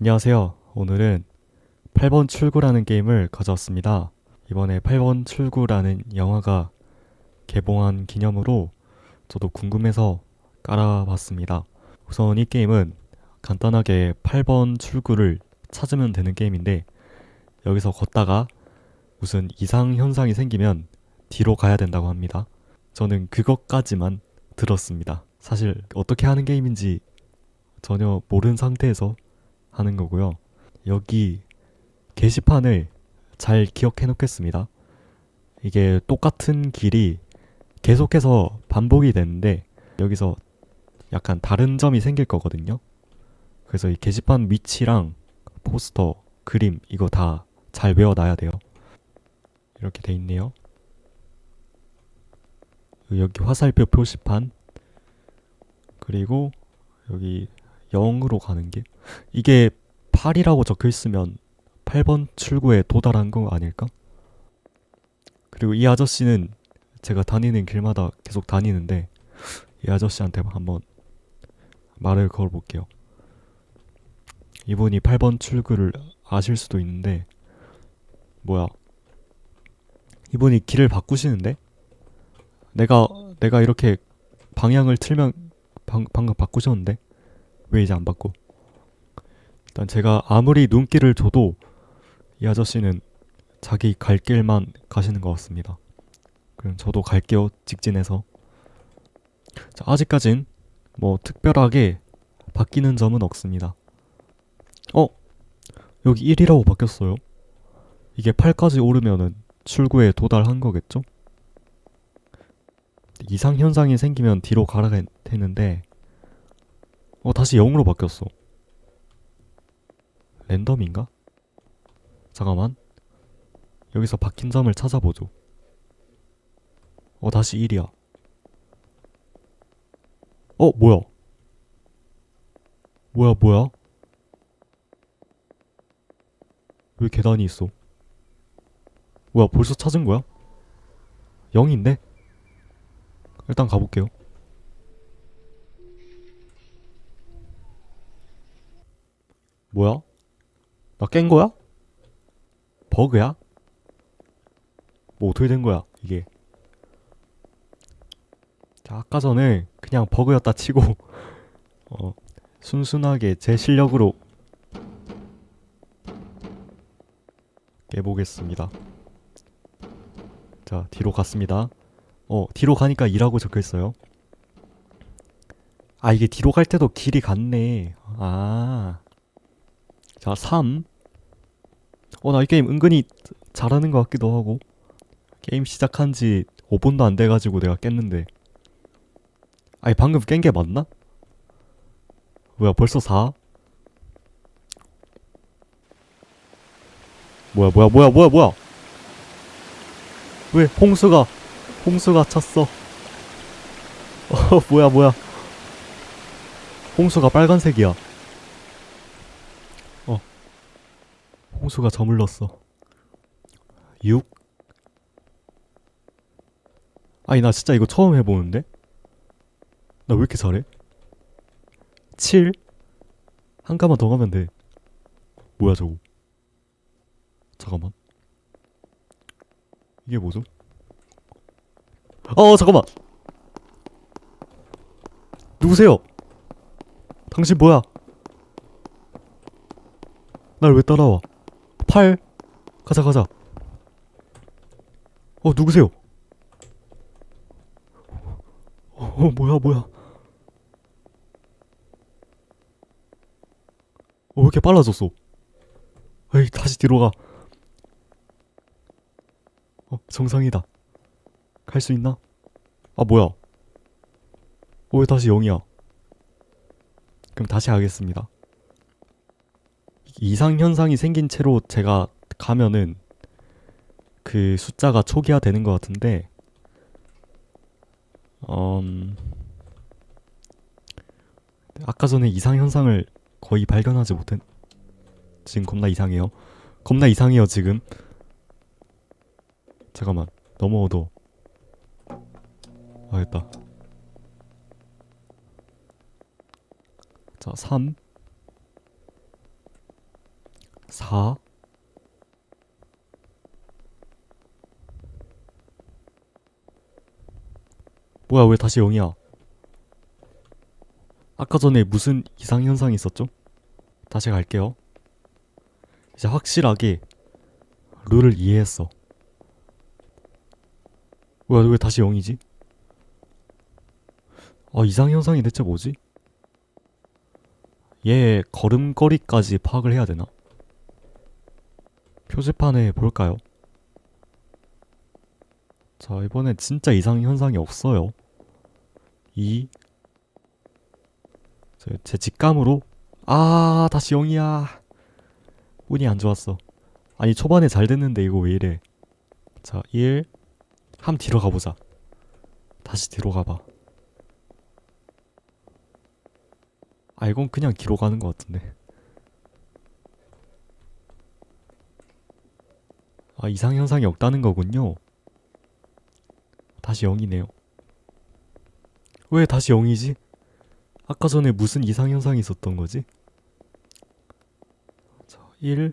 안녕하세요. 오늘은 8번 출구라는 게임을 가져왔습니다. 이번에 8번 출구라는 영화가 개봉한 기념으로 저도 궁금해서 깔아봤습니다. 우선 이 게임은 간단하게 8번 출구를 찾으면 되는 게임인데 여기서 걷다가 무슨 이상 현상이 생기면 뒤로 가야 된다고 합니다. 저는 그것까지만 들었습니다. 사실 어떻게 하는 게임인지 전혀 모르는 상태에서 하는 거고요. 여기 게시판을 잘 기억해 놓겠습니다. 이게 똑같은 길이 계속해서 반복이 되는데 여기서 약간 다른 점이 생길 거거든요. 그래서 이 게시판 위치랑 포스터, 그림 이거 다 잘 외워놔야 돼요. 이렇게 돼 있네요. 여기 화살표 표시판 그리고 여기 0으로 가는 길 이게 8이라고 적혀 있으면 8번 출구에 도달한 거 아닐까? 그리고 이 아저씨는 제가 다니는 길마다 계속 다니는데 이 아저씨한테 한번 말을 걸어볼게요. 이분이 8번 출구를 아실 수도 있는데 뭐야? 이분이 길을 바꾸시는데? 내가 내가 이렇게 방향을 틀면 방, 방금 바꾸셨는데 왜 이제 안 바꿔? 일단 제가 아무리 눈길을 줘도 이 아저씨는 자기 갈 길만 가시는 것 같습니다. 그럼 저도 갈게요. 직진해서. 자, 아직까진 뭐 특별하게 바뀌는 점은 없습니다. 어? 여기 1이라고 바뀌었어요. 이게 8까지 오르면은 출구에 도달한 거겠죠? 이상 현상이 생기면 뒤로 가라 했는데 어 다시 0으로 바뀌었어. 랜덤인가? 잠깐만. 여기서 바뀐 점을 찾아보죠. 어 다시 1이야. 어 뭐야? 뭐야 뭐야? 왜 계단이 있어? 뭐야 벌써 찾은 거야? 0인데? 일단 가볼게요. 뭐야? 나깬 거야? 버그야? 뭐 어떻게 된 거야, 이게? 자, 아까 전에 그냥 버그였다 치고, 어, 순순하게 제 실력으로 깨보겠습니다. 자, 뒤로 갔습니다. 어, 뒤로 가니까 2라고 적혀 있어요. 아, 이게 뒤로 갈 때도 길이 같네. 아. 자, 3. 어, 나 이 게임 은근히 잘하는 것 같기도 하고. 게임 시작한 지 5분도 안 돼가지고 내가 깼는데. 아니, 방금 깬 게 맞나? 뭐야, 벌써 4? 뭐야, 뭐야, 뭐야, 뭐야, 뭐야! 왜, 홍수가, 홍수가 쳤어. 어, 뭐야, 뭐야. 홍수가 빨간색이야. 어. 홍수가 저물렀어. 6? 아니, 나 진짜 이거 처음 해보는데? 나 왜 이렇게 잘해? 7? 한 가만 더 가면 돼. 뭐야, 저거. 잠깐만. 이게 뭐죠? 어, 잠깐만. 누구세요? 당신 뭐야? 날 왜 따라와? 8 가자 가자. 어 누구세요? 어, 어 뭐야 뭐야? 어, 왜 이렇게 빨라졌어? 에이 다시 뒤로 가. 어 정상이다. 갈 수 있나? 아 뭐야? 어, 왜 다시 0이야? 그럼 다시 하겠습니다. 이상 현상이 생긴 채로 제가 가면은 그 숫자가 초기화 되는 것 같은데, 음, 아까 전에 이상 현상을 거의 발견하지 못한. 지금 겁나 이상해요. 겁나 이상해요 지금. 잠깐만 너무 어두워. 아 됐다. 자 3. 4 뭐야 왜 다시 0이야 아까 전에 무슨 이상현상이 있었죠? 다시 갈게요 이제 확실하게 룰을 이해했어 뭐야 왜 다시 0이지? 아 이상현상이 대체 뭐지? 얘 걸음걸이까지 파악을 해야 되나? 표지판에 볼까요? 자, 이번엔 진짜 이상 현상이 없어요. 2 제, 제 직감으로 아, 다시 0이야. 운이 안 좋았어. 아니, 초반에 잘 됐는데 이거 왜 이래? 자, 1 함 뒤로 가보자. 다시 뒤로 가봐. 아, 이건 그냥 뒤로 가는 것 같은데. 아, 이상 현상이 없다는 거군요. 다시 0이네요. 왜 다시 0이지? 아까 전에 무슨 이상 현상이 있었던 거지? 자, 1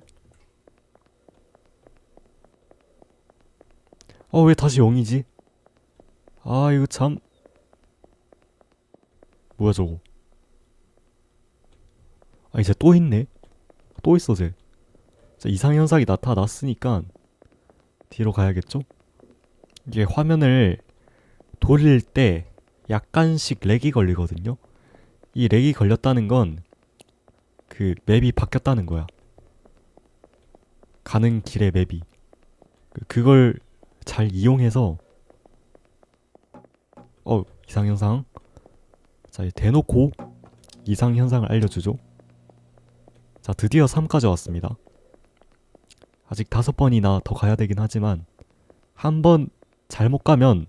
어, 왜 다시 0이지? 아, 이거 참 뭐야 저거? 아, 이제 또 있네. 또 있어, 쟤. 자, 이상 현상이 나타났으니까 뒤로 가야겠죠? 이게 화면을 돌릴 때 약간씩 렉이 걸리거든요. 이 렉이 걸렸다는 건 그 맵이 바뀌었다는 거야. 가는 길의 맵이. 그- 그걸 잘 이용해서 어 이상 현상. 자 이제 대놓고 이상 현상을 알려주죠. 자 드디어 3까지 왔습니다. 아직 다섯 번이나 더 가야 되긴 하지만 한 번 잘못 가면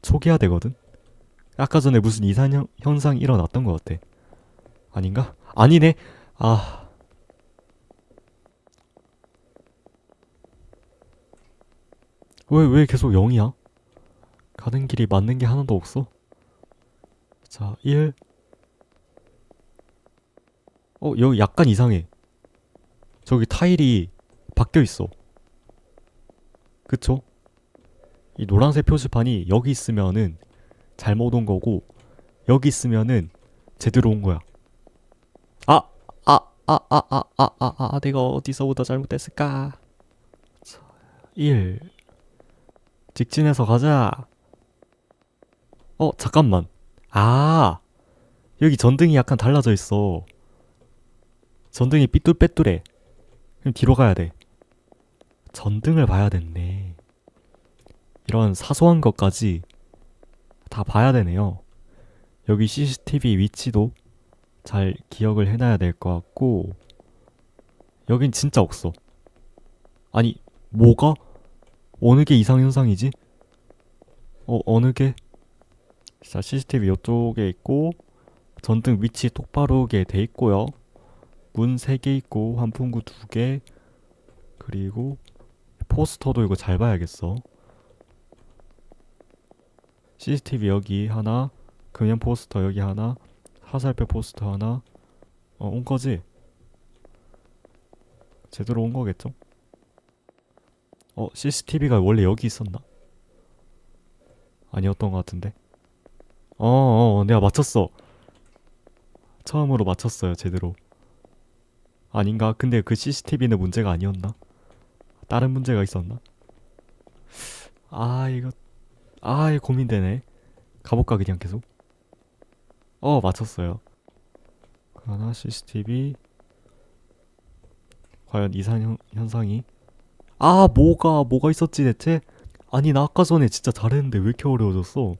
초기화 되거든. 아까 전에 무슨 이상 현- 현상이 일어났던 것 같아. 아닌가? 아니네. 아. 왜, 왜 계속 0이야? 가는 길이 맞는 게 하나도 없어? 자, 1. 어, 여기 약간 이상해. 저기 타일이 바뀌어 있어. 그쵸? 이 노란색 표지판이 여기 있으면은 잘못 온 거고 여기 있으면은 제대로 온 거야. 아, 아, 아, 아, 아, 아, 아, 아, 내가 어디서부터 잘못했을까? 자, 1. 직진해서 가자. 어, 잠깐만. 아, 여기 전등이 약간 달라져 있어. 전등이 삐뚤빼뚤해. 뒤로 가야 돼. 전등을 봐야 됐네. 이런 사소한 것까지 다 봐야 되네요. 여기 CCTV 위치도 잘 기억을 해놔야 될 것 같고, 여긴 진짜 없어. 아니, 뭐가? 어느 게 이상현상이지? 어, 어느 게? 자, CCTV 이쪽에 있고, 전등 위치 똑바로게 돼 있고요. 문 3개 있고, 환풍구 2개, 그리고 포스터도 이거 잘 봐야겠어. CCTV 여기 하나, 금연 포스터 여기 하나, 화살표 포스터 하나. 어, 온 거지? 제대로 온 거겠죠? 어, CCTV가 원래 여기 있었나? 아니었던 것 같은데. 어, 어, 내가 맞췄어. 처음으로 맞췄어요, 제대로. 아닌가? 근데 그 CCTV는 문제가 아니었나? 다른 문제가 있었나? 아, 이거, 아, 이거 고민되네. 가볼까, 그냥 계속? 어, 맞췄어요. 하나, CCTV. 과연 이상 현, 현상이? 아, 뭐가, 뭐가 있었지, 대체? 아니, 나 아까 전에 진짜 잘했는데 왜 이렇게 어려워졌어?